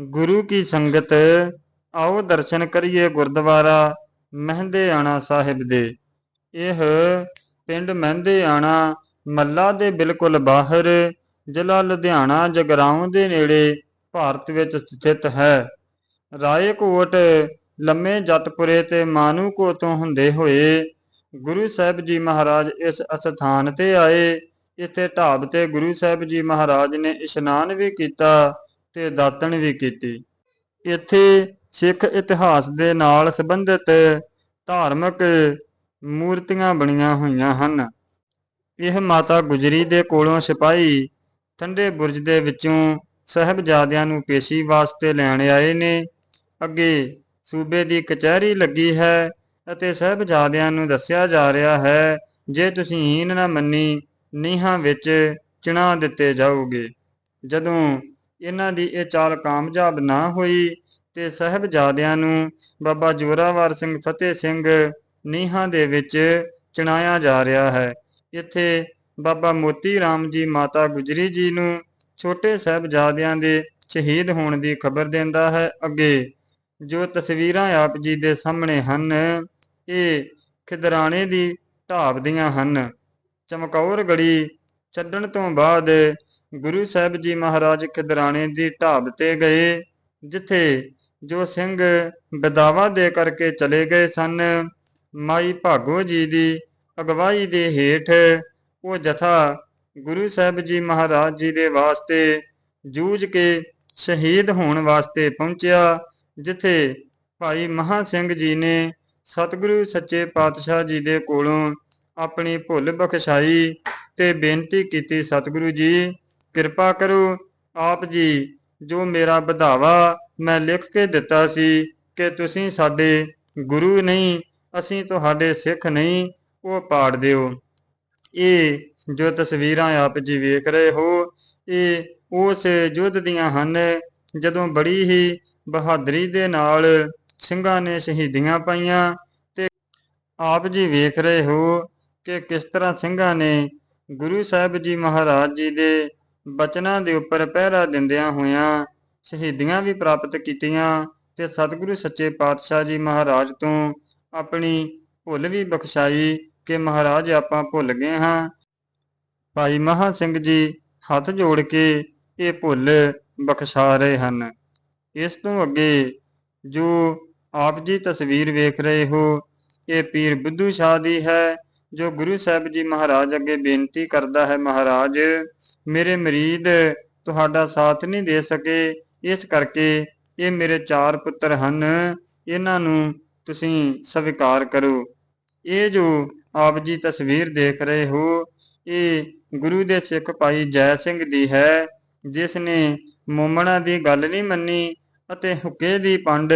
ਗੁਰੂ ਕੀ ਸੰਗਤ, ਆਓ ਦਰਸ਼ਨ ਕਰੀਏ ਗੁਰਦੁਆਰਾ ਮਹਿੰਦੇ ਆਣਾ ਸਾਹਿਬ ਦੇ। ਇਹ ਪਿੰਡ ਮਹਿੰਦੇ ਆਣਾ ਮੱਲਾ ਦੇ ਬਿਲਕੁਲ ਬਾਹਰ, ਜ਼ਿਲ੍ਹਾ ਲੁਧਿਆਣਾ ਜਗਰਾਉਂ ਦੇ ਨੇੜੇ ਭਾਰਤ ਵਿੱਚ ਸਥਿਤ ਹੈ। ਰਾਏਕੋਟ, ਲੰਮੇ ਜਤਪੁਰੇ ਤੇ ਮਾਨੂਕੋ ਤੋਂ ਹੁੰਦੇ ਹੋਏ ਗੁਰੂ ਸਾਹਿਬ ਜੀ ਮਹਾਰਾਜ ਇਸ ਅਸਥਾਨ ਤੇ ਆਏ। ਇੱਥੇ ਢਾਬ ਤੇ ਗੁਰੂ ਸਾਹਿਬ ਜੀ ਮਹਾਰਾਜ ਨੇ ਇਸ਼ਨਾਨ ਵੀ ਕੀਤਾ। ਤੇ ਦਾਤਣ ਵੀ ਕੀਤੀ। ਇੱਥੇ ਸਿੱਖ ਇਤਿਹਾਸ ਦੇ ਨਾਲ ਸੰਬੰਧਿਤ ਧਾਰਮਿਕ ਮੂਰਤੀਆਂ ਬਣੀਆਂ ਹੋਈਆਂ ਹਨ। ਇਹ ਮਾਤਾ ਗੁਜਰੀ ਦੇ ਕੋਲੋਂ ਸਿਪਾਹੀ ਠੰਡੇ ਬੁਰਜ ਦੇ ਵਿੱਚੋਂ ਸਹਿਬਜ਼ਾਦਿਆਂ ਨੂੰ ਪੇਸ਼ੀ ਵਾਸਤੇ ਲੈਣ ਆਏ ਨੇ। ਅੱਗੇ ਸੂਬੇ ਦੀ ਕਚਹਿਰੀ ਲੱਗੀ ਹੈ ਅਤੇ ਸਹਿਬਜ਼ਾਦਿਆਂ ਨੂੰ ਦੱਸਿਆ ਜਾ ਰਿਹਾ ਹੈ, ਜੇ ਤੁਸੀਂ ਹੀਨ ਨਾ ਮੰਨੀ, ਨੀਹਾਂ ਵਿੱਚ ਚਿਣਾ ਦਿੱਤੇ ਜਾਓਗੇ। ਜਦੋਂ ਇਹਨਾਂ ਦੀ ਇਹ ਚਾਲ ਕਾਮਯਾਬ ਨਾ ਹੋਈ ਤੇ ਸਹਿਬਜ਼ਾਦਿਆਂ ਨੂੰ ਬਾਬਾ ਜੋਰਾਵਰ ਸਿੰਘ ਫਤਿਹ ਸਿੰਘ ਨੀਹਾਂ ਦੇ ਵਿੱਚ ਚਣਾਇਆ ਜਾ ਰਿਹਾ ਹੈ। ਇੱਥੇ ਬਾਬਾ ਮੋਤੀ ਰਾਮ ਜੀ ਮਾਤਾ ਗੁਜਰੀ ਜੀ ਨੂੰ ਛੋਟੇ ਸਾਹਿਬਜ਼ਾਦਿਆਂ ਦੇ ਸ਼ਹੀਦ ਹੋਣ ਦੀ ਖਬਰ ਦਿੰਦਾ ਹੈ ਅੱਗੇ। ਜੋ ਤਸਵੀਰਾਂ ਆਪ ਜੀ ਦੇ ਸਾਹਮਣੇ ਹਨ, ਇਹ ਖਿਦਰਾਣੇ ਦੀ ਢਾਬ ਦੀਆਂ ਹਨ। ਚਮਕੌਰ ਗੜੀ ਛੱਡਣ ਤੋਂ ਬਾਅਦ ਗੁਰੂ ਸਾਹਿਬ ਜੀ ਮਹਾਰਾਜ ਖਿਦਰਾਣੇ ਦੀ ਢਾਬ ਤੇ ਗਏ, ਜਿੱਥੇ ਜੋ ਸਿੰਘ ਬਦਾਵਾ ਦੇ ਕਰਕੇ ਚਲੇ ਗਏ ਸਨ, ਮਾਈ ਭਾਗੋ ਜੀ ਦੀ ਅਗਵਾਈ ਦੇ ਹੇਠ ਉਹ ਜਥਾ ਗੁਰੂ ਸਾਹਿਬ ਜੀ ਮਹਾਰਾਜ ਜੀ ਦੇ ਵਾਸਤੇ ਜੂਝ ਕੇ ਸ਼ਹੀਦ ਹੋਣ ਵਾਸਤੇ ਪਹੁੰਚਿਆ, ਜਿੱਥੇ ਭਾਈ ਮਹਾ ਸਿੰਘ ਜੀ ਨੇ ਸਤਿਗੁਰੂ ਸੱਚੇ ਪਾਤਸ਼ਾਹ ਜੀ ਦੇ ਕੋਲੋਂ ਆਪਣੀ ਭੁੱਲ ਬਖਸ਼ਾਈ ਤੇ ਬੇਨਤੀ ਕੀਤੀ ਸਤਿਗੁਰੂ ਜੀ ਕਿਰਪਾ ਕਰੋ, ਆਪ ਜੀ, ਜੋ ਮੇਰਾ ਵਧਾਵਾ ਮੈਂ ਲਿਖ ਕੇ ਦਿੱਤਾ ਸੀ, ਕਿ ਤੁਸੀਂ ਸਾਡੇ ਗੁਰੂ ਨਹੀਂ, ਅਸੀਂ ਤੁਹਾਡੇ ਸਿੱਖ ਨਹੀਂ, ਉਹ ਪਾੜ ਦਿਓ। ਇਹ ਜੋ ਤਸਵੀਰਾਂ ਆਪ ਜੀ ਵੇਖ ਰਹੇ ਹੋ, ਇਹ ਉਸ ਯੁੱਧ ਦੀਆਂ ਹਨ, ਜਦੋਂ ਬੜੀ ਹੀ ਬਹਾਦਰੀ ਦੇ ਨਾਲ ਸਿੰਘਾਂ ਨੇ ਸ਼ਹੀਦੀਆਂ ਪਾਈਆਂ ਤੇ ਆਪ ਜੀ ਵੇਖ ਰਹੇ ਹੋ ਕਿ ਕਿਸ ਤਰ੍ਹਾਂ ਸਿੰਘਾਂ ਨੇ ਗੁਰੂ ਸਾਹਿਬ ਜੀ ਮਹਾਰਾਜ ਜੀ ਦੇ ਬਚਨਾਂ ਦੇ ਉੱਪਰ ਪਹਿਰਾ ਦਿੰਦਿਆਂ ਹੋਇਆਂ ਸ਼ਹੀਦੀਆਂ ਵੀ ਪ੍ਰਾਪਤ ਕੀਤੀਆਂ ਤੇ ਸਤਿਗੁਰੂ ਸੱਚੇ ਪਾਤਸ਼ਾਹ ਜੀ ਮਹਾਰਾਜ ਤੋਂ ਆਪਣੀ ਭੁੱਲ ਵੀ ਬਖਸ਼ਾਈ ਕਿ ਮਹਾਰਾਜ ਆਪਾਂ ਭੁੱਲ ਗਏ ਹਾਂ। ਭਾਈ ਮਹਾ ਸਿੰਘ ਜੀ ਹੱਥ ਜੋੜ ਕੇ ਇਹ ਭੁੱਲ ਬਖਸ਼ਾ ਰਹੇ ਹਨ। ਇਸ ਤੋਂ ਅੱਗੇ ਜੋ ਆਪ ਜੀ ਤਸਵੀਰ ਵੇਖ ਰਹੇ ਹੋ, ਇਹ ਪੀਰ ਬੁੱਧੂ ਸ਼ਾਹ ਦੀ ਹੈ, ਜੋ ਗੁਰੂ ਸਾਹਿਬ ਜੀ ਮਹਾਰਾਜ ਅੱਗੇ ਬੇਨਤੀ ਕਰਦਾ ਹੈ ਮਹਾਰਾਜ ਮੇਰੇ ਮਰੀਦ ਤੁਹਾਡਾ ਸਾਥ ਨਹੀਂ ਦੇ ਸਕੇ, ਇਸ ਕਰਕੇ ਇਹ ਮੇਰੇ ਚਾਰ ਪੁੱਤਰ ਹਨ, ਇਹਨਾਂ ਨੂੰ ਤੁਸੀਂ ਸਵੀਕਾਰ ਕਰੋ। ਇਹ ਜੋ ਆਪ ਜੀ ਤਸਵੀਰ ਦੇਖ ਰਹੇ ਹੋ, ਇਹ ਗੁਰੂ ਦੇ ਸਿੱਖ ਭਾਈ ਜੈ ਸਿੰਘ ਦੀ ਹੈ, ਜਿਸ ਨੇ ਮੋਮਣਾ ਦੀ ਗੱਲ ਨਹੀਂ ਮੰਨੀ ਅਤੇ ਹੁਕੇ ਦੀ ਪੰਡ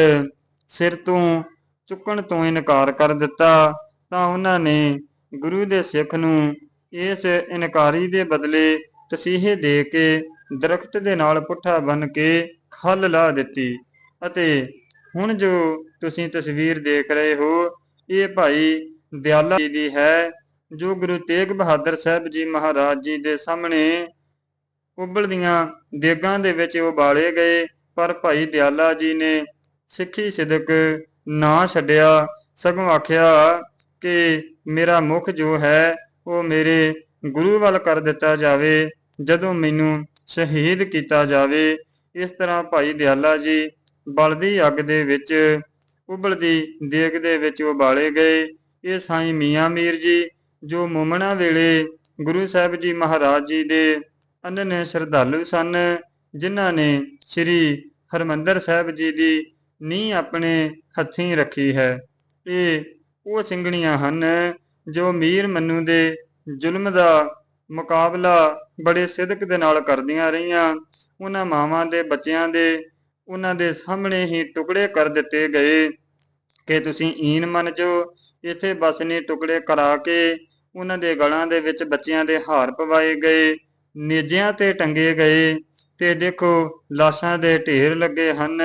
ਸਿਰ ਤੋਂ ਚੁੱਕਣ ਤੋਂ ਇਨਕਾਰ ਕਰ ਦਿੱਤਾ, ਤਾਂ ਉਹਨਾਂ ਨੇ ਗੁਰੂ ਦੇ ਸਿੱਖ ਨੂੰ ਇਸ ਇਨਕਾਰੀ ਦੇ ਬਦਲੇ ਤਸੀਹੇ ਦੇ ਕੇ ਦਰਖਤ ਦੇ ਨਾਲ ਪੁੱਠਾ ਬਨ ਕੇ ਖੱਲ ਲਾ ਦਿੱਤੀ ਅਤੇ ਹੁਣ ਜੋ ਤੁਸੀਂ ਤਸਵੀਰ ਦੇਖ ਰਹੇ ਹੋ, ਇਹ ਭਾਈ ਦਿਆਲਾ ਜੀ ਦੀ ਹੈ, ਜੋ ਗੁਰੂ ਤੇਗ ਬਹਾਦਰ ਸਾਹਿਬ ਜੀ ਮਹਾਰਾਜ ਜੀ ਦੇ ਸਾਹਮਣੇ ਉਬਲਦੀਆਂ ਦੇਗਾਂ ਦੇ ਵਿੱਚ ਉਬਾਲੇ ਗਏ, ਪਰ ਭਾਈ ਦਿਆਲਾ ਜੀ ਨੇ ਸਿੱਖੀ ਸਿਦਕ ਨਾ ਛੱਡਿਆ। ਸਗੋਂ ਆਖਿਆ ਕਿ ਮੇਰਾ ਮੁਖ ਜੋ ਹੈ, ਉਹ ਮੇਰੇ ਗੁਰੂ ਵੱਲ ਕਰ ਦਿੱਤਾ ਜਾਵੇ, ਜਦੋਂ ਮੈਨੂੰ ਸ਼ਹੀਦ ਕੀਤਾ ਜਾਵੇ। ਇਸ ਤਰ੍ਹਾਂ ਭਾਈ ਦਿਆਲਾ ਜੀ ਬਲਦੀ ਅੱਗ ਦੇ ਵਿੱਚ, ਉਬਲਦੀ ਦੇਗ ਦੇ ਵਿੱਚ ਉਬਾਲੇ ਗਏ। ਇਹ ਸਾਈਂ ਮੀਆਂ ਮੀਰ ਜੀ, ਜੋ ਮੁਮਣਾ ਵੇਲੇ ਗੁਰੂ ਸਾਹਿਬ ਜੀ ਮਹਾਰਾਜ ਜੀ ਦੇ ਅਨਨ ਸ਼ਰਧਾਲੂ ਸਨ, ਜਿਨ੍ਹਾਂ ਨੇ ਸ੍ਰੀ ਹਰਮੰਦਰ ਸਾਹਿਬ ਜੀ ਦੀ ਨੀਂਹ ਆਪਣੇ ਹੱਥੀਂ ਰੱਖੀ ਹੈ। ਇਹ ਉਹ ਸਿੰਘਣੀਆਂ ਹਨ, ਜੋ ਮੀਰ ਮੰਨੂ ਦੇ ਜ਼ੁਲਮ ਦਾ ਮੁਕਾਬਲਾ ਬੜੇ ਸਿਦਕ ਦੇ ਨਾਲ ਕਰਦੀਆਂ ਰਹੀਆਂ। ਉਹਨਾਂ ਮਾਵਾਂ ਦੇ ਬੱਚਿਆਂ ਦੇ ਉਹਨਾਂ ਦੇ ਸਾਹਮਣੇ ਹੀ ਟੁਕੜੇ ਕਰ ਦਿੱਤੇ ਗਏ ਕਿ ਤੁਸੀਂ ਈਨ ਮੰਨ ਜੋ ਇੱਥੇ ਬਸ ਨੇ ਟੁਕੜੇ ਕਰਾ ਕੇ ਉਹਨਾਂ ਦੇ ਗਲਾਂ ਦੇ ਵਿੱਚ ਬੱਚਿਆਂ ਦੇ ਹਾਰ ਪਵਾਏ ਗਏ। ਨੇਜਿਆਂ ਤੇ ਟੰਗੇ ਗਏ ਤੇ ਦੇਖੋ ਲਾਸ਼ਾਂ ਦੇ ਢੇਰ ਲੱਗੇ ਹਨ।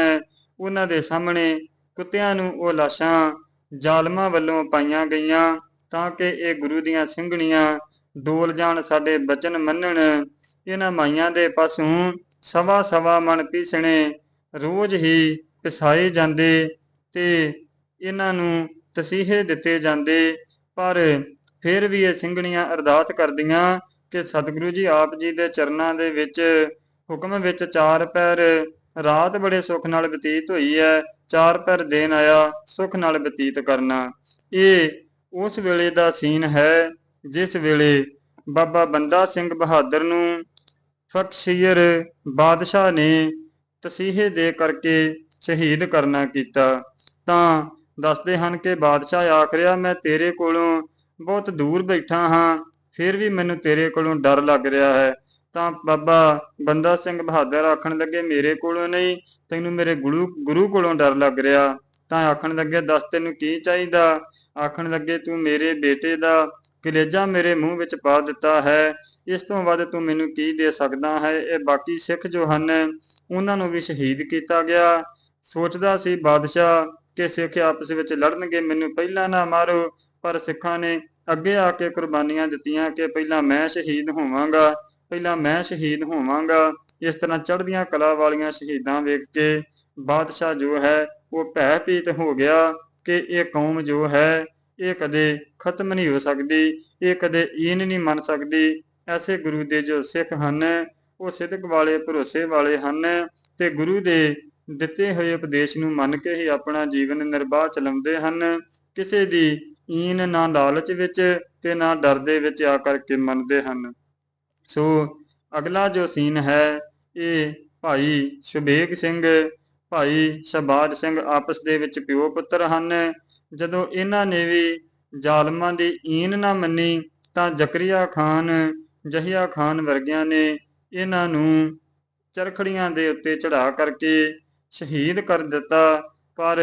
ਉਹਨਾਂ ਦੇ ਸਾਹਮਣੇ ਕੁੱਤਿਆਂ ਨੂੰ ਉਹ ਲਾਸ਼ਾਂ ਜ਼ਾਲਮਾਂ ਵੱਲੋਂ ਪਾਈਆਂ ਗਈਆਂ। ਤਾਂ ਕਿ ਇਹ ਗੁਰੂ ਦੀਆਂ ਸਿੰਘਣੀਆਂ ਡੋਲ ਜਾਣ, ਸਾਡੇ ਬਚਨ ਮੰਨਣ। ਇਹਨਾਂ ਮਾਈਆਂ ਦੇ ਪਾਸੋਂ ਸਵਾ ਸਵਾ ਮਨ ਪੀਸਣੇ, ਰੋਜ਼ ਹੀ ਪਿਸਾਏ ਜਾਂਦੇ ਤੇ ਇਹਨਾਂ ਨੂੰ ਤਸੀਹੇ ਦਿੱਤੇ ਜਾਂਦੇ। ਪਰ ਫਿਰ ਵੀ ਇਹ ਸਿੰਘਣੀਆਂ ਅਰਦਾਸ ਕਰਦੀਆਂ ਕਿ ਸਤਿਗੁਰੂ ਜੀ, ਆਪ ਜੀ ਦੇ ਚਰਨਾਂ ਦੇ ਵਿੱਚ, ਹੁਕਮ ਵਿੱਚ ਚਾਰ ਪੈਰ, ਰਾਤ ਬੜੇ ਸੁੱਖ ਨਾਲ ਬਤੀਤ ਹੋਈ ਹੈ, ਚਾਰ ਪੈਰ ਦੇਣ ਆਇਆ, ਸੁੱਖ ਨਾਲ ਬਤੀਤ ਕਰਨਾ। ਇਹ ਉਸ ਵੇਲੇ ਦਾ ਸੀਨ ਹੈ, ਜਿਸ ਵੇਲੇ ਬਾਬਾ ਬੰਦਾ ਸਿੰਘ ਬਹਾਦਰ ਨੂੰ ਫਕਸ਼ੀਰ ਬਾਦਸ਼ਾਹ ਨੇ ਤਸੀਹੇ ਦੇ ਕਰਕੇ ਸ਼ਹੀਦ ਕਰਨਾ ਕੀਤਾ। ਤਾਂ ਦੱਸਦੇ ਹਨ ਕਿ ਬਾਦਸ਼ਾਹ ਆਖ ਰਿਹਾ ਮੈਂ ਤੇਰੇ ਕੋਲੋਂ ਬਹੁਤ ਦੂਰ ਬੈਠਾ ਹਾਂ, ਫਿਰ ਵੀ ਮੈਨੂੰ ਤੇਰੇ ਕੋਲੋਂ ਡਰ ਲੱਗ ਰਿਹਾ ਹੈ। ਤਾਂ ਬਾਬਾ ਬੰਦਾ ਸਿੰਘ ਬਹਾਦਰ ਆਖਣ ਲੱਗੇ, ਮੇਰੇ ਕੋਲੋਂ ਨਹੀਂ, ਤੈਨੂੰ ਮੇਰੇ ਗੁਰੂ ਗੁਰੂ ਕੋਲੋਂ ਡਰ ਲੱਗ ਰਿਹਾ। ਤਾਂ ਆਖਣ ਲੱਗੇ, ਦੱਸ ਤੈਨੂੰ ਕੀ ਚਾਹੀਦਾ? ਆਖਣ ਲੱਗੇ, ਤੂੰ ਮੇਰੇ ਬੇਟੇ ਦਾ ਕਲੇਜਾ ਮੇਰੇ ਮੂੰਹ ਵਿੱਚ ਪਾ ਦਿੱਤਾ ਹੈ। ਇਸ ਤੋਂ ਵੱਧ ਤੂੰ ਮੈਨੂੰ ਕੀ ਦੇ ਸਕਦਾ ਹੈ? ਇਹ ਬਾਕੀ ਸਿੱਖ ਜੋ ਹਨ ਉਹਨਾਂ ਨੂੰ ਵੀ ਸ਼ਹੀਦ ਕੀਤਾ ਗਿਆ। ਸੋਚਦਾ ਸੀ, ਬਾਦਸ਼ਾਹ, ਕਿ ਸਿੱਖ ਆਪਸ ਵਿੱਚ ਲੜਨਗੇ, ਮੈਨੂੰ ਪਹਿਲਾਂ ਨਾ ਮਾਰੋ। ਪਰ ਸਿੱਖਾਂ ਨੇ ਅੱਗੇ ਆ ਕੇ ਕੁਰਬਾਨੀਆਂ ਦਿੱਤੀਆਂ ਕਿ ਪਹਿਲਾਂ ਮੈਂ ਸ਼ਹੀਦ ਹੋਵਾਂਗਾ, ਪਹਿਲਾਂ ਮੈਂ ਸ਼ਹੀਦ ਹੋਵਾਂਗਾ। ਇਸ ਤਰ੍ਹਾਂ ਚੜ੍ਹਦੀਆਂ ਕਲਾ ਵਾਲੀਆਂ ਸ਼ਹੀਦਾਂ ਵੇਖ ਕੇ ਬਾਦਸ਼ਾਹ ਜੋ ਹੈ, ਉਹ ਭੈ ਭੀਤ ਹੋ ਗਿਆ। ਕਿ ਇਹ ਕੌਮ ਜੋ ਹੈ, ਇਹ ਕਦੇ ਖਤਮ ਨਹੀਂ ਹੋ ਸਕਦੀ, ਇਹ ਕਦੇ ਈਨ ਨਹੀਂ ਮੰਨ ਸਕਦੀ। ਐਸੇ ਗੁਰੂ ਦੇ ਜੋ ਸਿੱਖ ਹਨ, ਉਹ ਸਿੱਧਕ ਵਾਲੇ, ਭਰੋਸੇ ਵਾਲੇ ਹਨ ਤੇ ਗੁਰੂ ਦੇ ਦਿੱਤੇ ਹੋਏ ਉਪਦੇਸ਼ ਨੂੰ ਮੰਨ ਕੇ ਹੀ ਆਪਣਾ ਜੀਵਨ ਨਿਰਵਾਹ ਚਲਾਉਂਦੇ ਹਨ। ਕਿਸੇ ਦੀ ਈਨ ਨਾ ਲਾਲਚ ਵਿੱਚ ਤੇ ਨਾ ਡਰ ਦੇ ਵਿੱਚ ਆ ਕਰਕੇ ਮੰਨਦੇ ਹਨ। ਸੋ ਅਗਲਾ ਜੋ ਸੀਨ ਹੈ, ਇਹ ਭਾਈ ਸ਼ੁਭੇਗ ਸਿੰਘ ਭਾਈ ਸ਼ਬਾਜ ਸਿੰਘ ਆਪਸ ਦੇ ਵਿੱਚ ਪਿਓ ਪੁੱਤਰ ਹਨ। ਜਦੋਂ ਇਹਨਾਂ ਨੇ ਵੀ ਜ਼ਾਲਮਾਂ ਦੀ ਈਨ ਨਾ ਮੰਨੀ, ਤਾਂ ਜ਼ਕਰੀਆ ਖਾਨ, ਜਹੀਆ ਖਾਨ ਵਰਗਿਆਂ ਨੇ ਇਹਨਾਂ ਨੂੰ ਚਰਖੜੀਆਂ ਦੇ ਉੱਤੇ ਚੜਾ ਕਰਕੇ ਸ਼ਹੀਦ ਕਰ ਦਿੱਤਾ, ਪਰ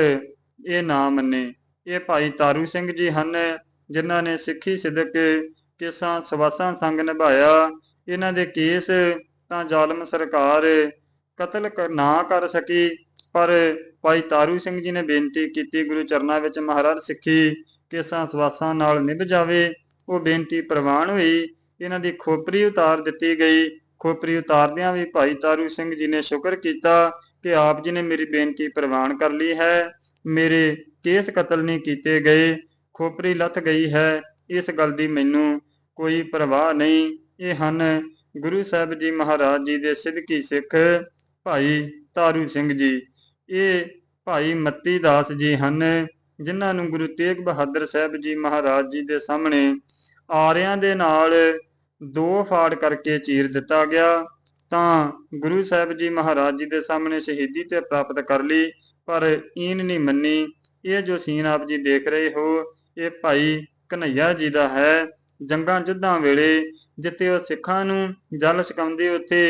ਇਹ ਨਾ ਮੰਨੇ। ਇਹ ਭਾਈ ਤਾਰੂ ਸਿੰਘ ਜੀ ਹਨ, ਜਿਨ੍ਹਾਂ ਨੇ ਸਿੱਖੀ ਸਿਦਕ ਕੇਸਾਂ ਸਵਾਸਾਂ ਸੰਗ ਨਿਭਾਇਆ। ਇਹਨਾਂ ਦੇ ਕੇਸ ਤਾਂ ਜ਼ਾਲਮ ਸਰਕਾਰ ਕਤਲ ਕਰ- ਨਾ ਕਰ ਸਕੀ। ਪਰ ਭਾਈ ਤਾਰੂ ਸਿੰਘ ਜੀ ਨੇ ਬੇਨਤੀ ਕੀਤੀ, ਗੁਰੂ ਚਰਨਾਂ ਵਿੱਚ ਮਹਾਰਾਜ ਸਿੱਖੀ, ਕੇਸਾਂ ਸਵਾਸਾਂ ਨਾਲ ਨਿਭ ਜਾਵੇ। ਉਹ ਬੇਨਤੀ ਪ੍ਰਵਾਨ ਹੋਈ। ਇਹਨਾਂ ਦੀ ਖੋਪਰੀ ਉਤਾਰ ਦਿੱਤੀ ਗਈ। ਖੋਪਰੀ ਉਤਾਰਦਿਆਂ ਵੀ ਭਾਈ ਤਾਰੂ ਸਿੰਘ ਜੀ ਨੇ ਸ਼ੁਕਰ ਕੀਤਾ ਕਿ ਆਪ ਜੀ ਨੇ ਮੇਰੀ ਬੇਨਤੀ ਪ੍ਰਵਾਨ ਕਰ ਲਈ ਹੈ। ਮੇਰੇ ਕੇਸ ਕਤਲ ਨਹੀਂ ਕੀਤੇ ਗਏ। ਖੋਪਰੀ ਲੱਥ ਗਈ ਹੈ। ਇਸ ਗੱਲ ਦੀ ਮੈਨੂੰ ਕੋਈ ਪਰਵਾਹ ਨਹੀਂ। ਇਹ ਹਨ ਗੁਰੂ ਸਾਹਿਬ ਜੀ ਮਹਾਰਾਜ ਜੀ ਦੇ ਸਿੱਧਕੀ ਸਿੱਖ ਭਾਈ ਤਾਰੂ ਸਿੰਘ ਜੀ, ਇਹ ਭਾਈ ਮੱਤੀ ਦਾਸ ਜੀ ਹਨ, ਜਿਨ੍ਹਾਂ ਨੂੰ ਗੁਰੂ ਤੇਗ ਬਹਾਦਰ ਸਾਹਿਬ ਜੀ ਮਹਾਰਾਜ ਜੀ ਦੇ ਸਾਹਮਣੇ ਆਰਿਆਂ ਦੇ ਨਾਲ ਦੋ ਫਾੜ ਕਰਕੇ ਚੀਰ ਦਿੱਤਾ ਗਿਆ। ਤਾਂ ਗੁਰੂ ਸਾਹਿਬ ਜੀ ਮਹਾਰਾਜ ਜੀ ਦੇ ਸਾਹਮਣੇ ਸ਼ਹੀਦੀ ਤੇ ਪ੍ਰਾਪਤ ਕਰ ਲਈ, ਪਰ ਈਨ ਨਹੀਂ ਮੰਨੀ। ਇਹ ਜੋ ਸੀਨ ਆਪ ਜੀ ਦੇਖ ਰਹੇ ਹੋ, ਇਹ ਭਾਈ ਕਨਈਆ ਜੀ ਦਾ ਹੈ। ਜੰਗਾਂ ਜੁੱਧਾਂ ਵੇਲੇ ਜਿੱਥੇ ਉਹ ਸਿੱਖਾਂ ਨੂੰ ਜਲ ਛਕਾਉਂਦੇ ਉੱਥੇ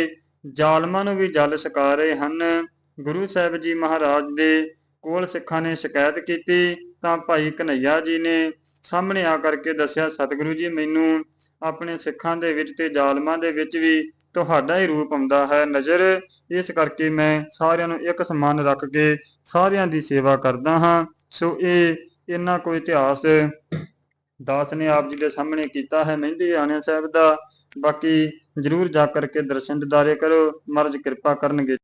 ਜ਼ਾਲਮਾਂ ਨੂੰ ਵੀ ਜਲ ਛਕਾ ਰਹੇ ਹਨ। ਗੁਰੂ ਸਾਹਿਬ ਜੀ ਮਹਾਰਾਜ ਦੇ ਕੋਲ ਸਿੱਖਾਂ ਨੇ ਸ਼ਿਕਾਇਤ ਕੀਤੀ, ਤਾਂ ਭਾਈ ਕਨਈਆ ਜੀ ਨੇ ਸਾਹਮਣੇ ਆ ਕਰਕੇ ਦੱਸਿਆ, ਸਤਿਗੁਰੂ ਜੀ, ਮੈਨੂੰ ਆਪਣੇ ਸਿੱਖਾਂ ਦੇ ਵਿੱਚ ਤੇ ਜ਼ਾਲਮਾਂ ਦੇ ਵਿੱਚ ਵੀ ਤੁਹਾਡਾ ਹੀ ਰੂਪ ਆਉਂਦਾ ਹੈ। ਨਜ਼ਰ ਇਸ ਕਰਕੇ ਮੈਂ ਸਾਰਿਆਂ ਨੂੰ ਇੱਕ ਸਮਾਨ ਰੱਖ ਕੇ ਸਾਰਿਆਂ ਦੀ ਸੇਵਾ ਕਰਦਾ ਹਾਂ। ਸੋ ਇਹ ਇਹਨਾਂ ਕੋਈ ਇਤਿਹਾਸ ਦਾਸ ਨੇ ਆਪ ਜੀ ਦੇ ਸਾਹਮਣੇ ਕੀਤਾ ਹੈ, ਮਹਿੰਦੀ ਆਣਿਆ ਸਾਹਿਬ ਦਾ। ਬਾਕੀ ਜਰੂਰ ਜਾ ਕਰਕੇ ਦਰਸ਼ਨ ਦਿਦਾਰੇ ਕਰੋ ਮਹਾਰਾਜ ਕਿਰਪਾ ਕਰਨਗੇ।